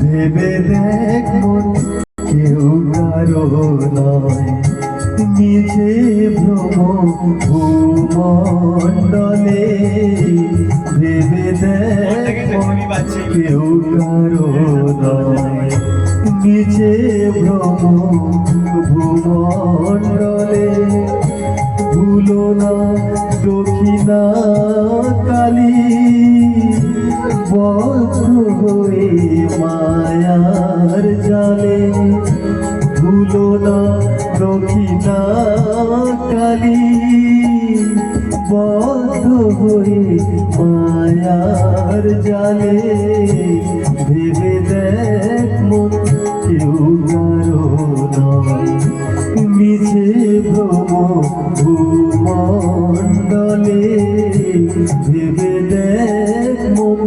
ভেবে দেখো কেউ কারও নয়। নিজে ভ্রম ভূমণ্ডলে ভেবে দেখ কেউ কারও ভুলো না দক্ষিণা কালী। বদ্ধ হয়ে মায়ার জালে ভেবে দেখ মন, কেউ মিছে ভ্রম ভূমণ্ডলে ভেবে দেখ মন,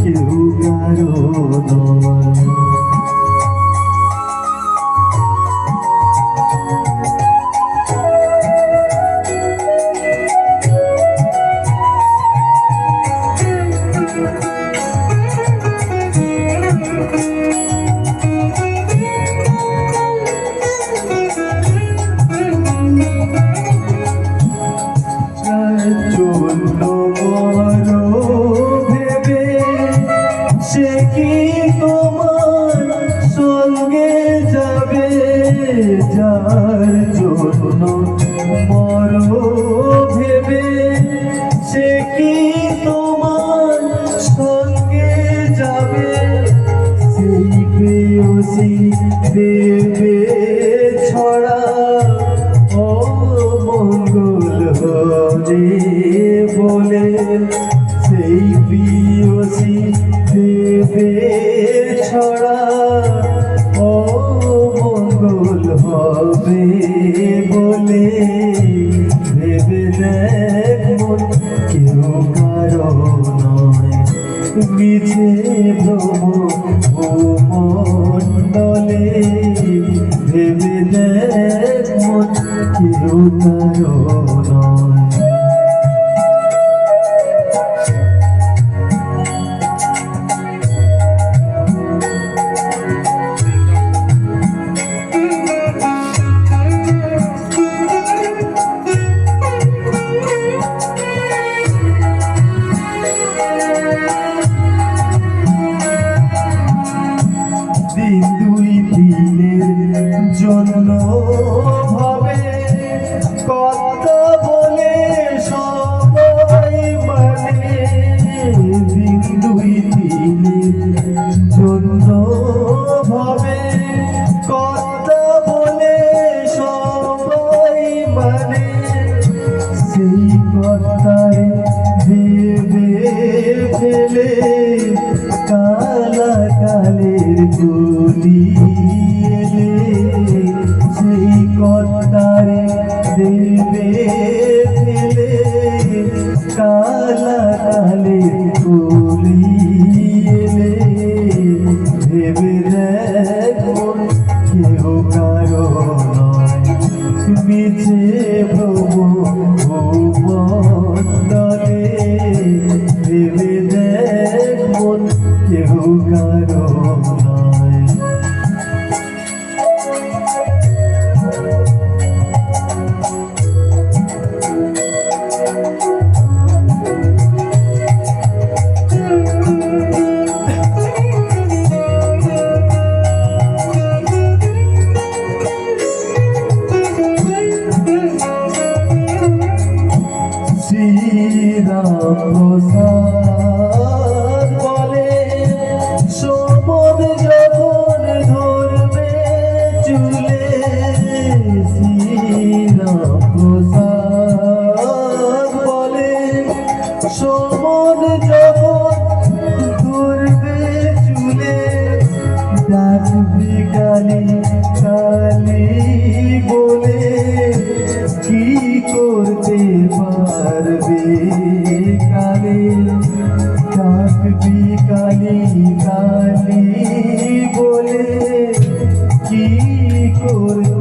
কেউ কারও সে কি মিছে ভ্রম ভূমণ্ডলে ভেবে দেখ মন কেউ সেই কথায় ভেবে ফেলে কালা কালের গলি এলে। সেই কথায় দেবে ফেলে কালা কালের গলি এলে। ভেবে সমদ যখন চুলে, ডাকবি কালী কালী বলে, কি করতে পারবে কালে ডাকবি কালী কালী বলে, কি করতে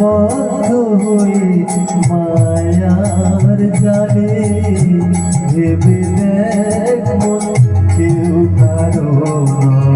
বদ্ধ হয়ে মায়ার জালে ভেবে দেখ কেউ কারও না